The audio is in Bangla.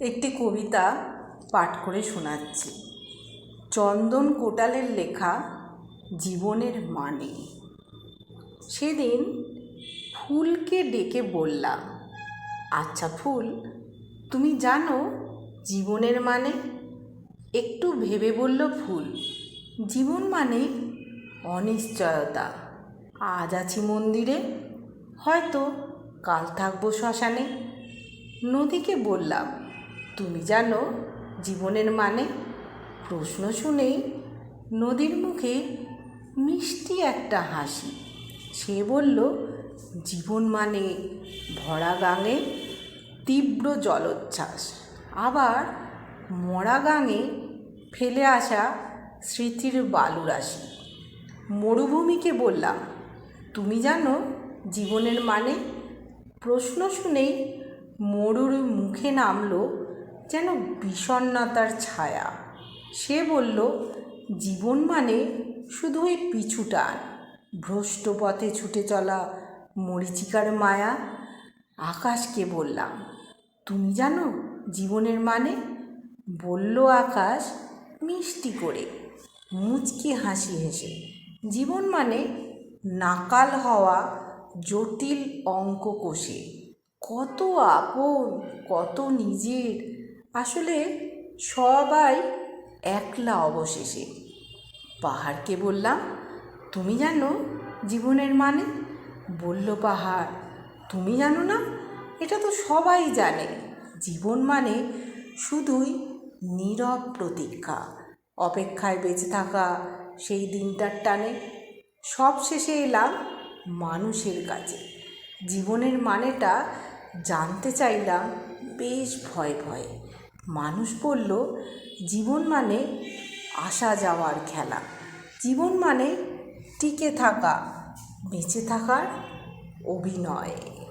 একটি কবিতা পাঠ করে শোনাচ্ছি। চন্দন কোটালের লেখা জীবনের মানে। সেদিন ফুলকে ডেকে বললাম আচ্ছা ফুল, তুমি জানো জীবনের মানে? একটু ভেবে বলল ফুল, জীবন মানে অনিশ্চয়তা। আজ আছি মন্দিরে, হয়তো কাল থাকব শ্মশানে। নদীকে বললাম তুমি জানো, জীবনের মানে প্রশ্ন শুনেই নদীর মুখে মিষ্টি একটা হাসি। সে বলল, জীবন মানে ভরা গাঙে তীব্র জলোচ্ছ্বাস। আবার মরা গাঙে ফেলে আসা স্মৃতির বালুরাশি। মরুভূমিকে বললাম, তুমি জানো, জীবনের মানে প্রশ্ন শুনেই মরুর মুখে নামলো যেন বিষণ্ণতার ছায়া। সে বলল, জীবন মানে শুধু ওই পিছু টান, ভ্রষ্ট পথে ছুটে চলা মরিচিকার মায়া। আকাশকে বললাম, তুমি জানো জীবনের মানে? বলল আকাশ মিষ্টি করে, মুচকি হাসি হেসে, জীবন মানে নাকাল হওয়া জটিল অঙ্ক কষে। কত আপন, কত নিজের আসলে সবাই একলা অবশেষে। পাহাড়কে বললাম, তুমি জানো জীবনের মানে? বলল পাহাড়, তুমি জানো না? এটা তো সবাই জানে। জীবন মানে শুধুই নীরব প্রতীক্ষা। অপেক্ষায় বেঁচে থাকা সেই দিনটার টানে সব শেষে এলাম মানুষের কাছে। জীবনের মানেটা জানতে চাইলাম বেশ ভয় ভয়ে। মানুষ বলল জীবন মানে আসা যাওয়ার খেলা। জীবন মানে টিকে থাকা বেঁচে থাকার অভিনয়।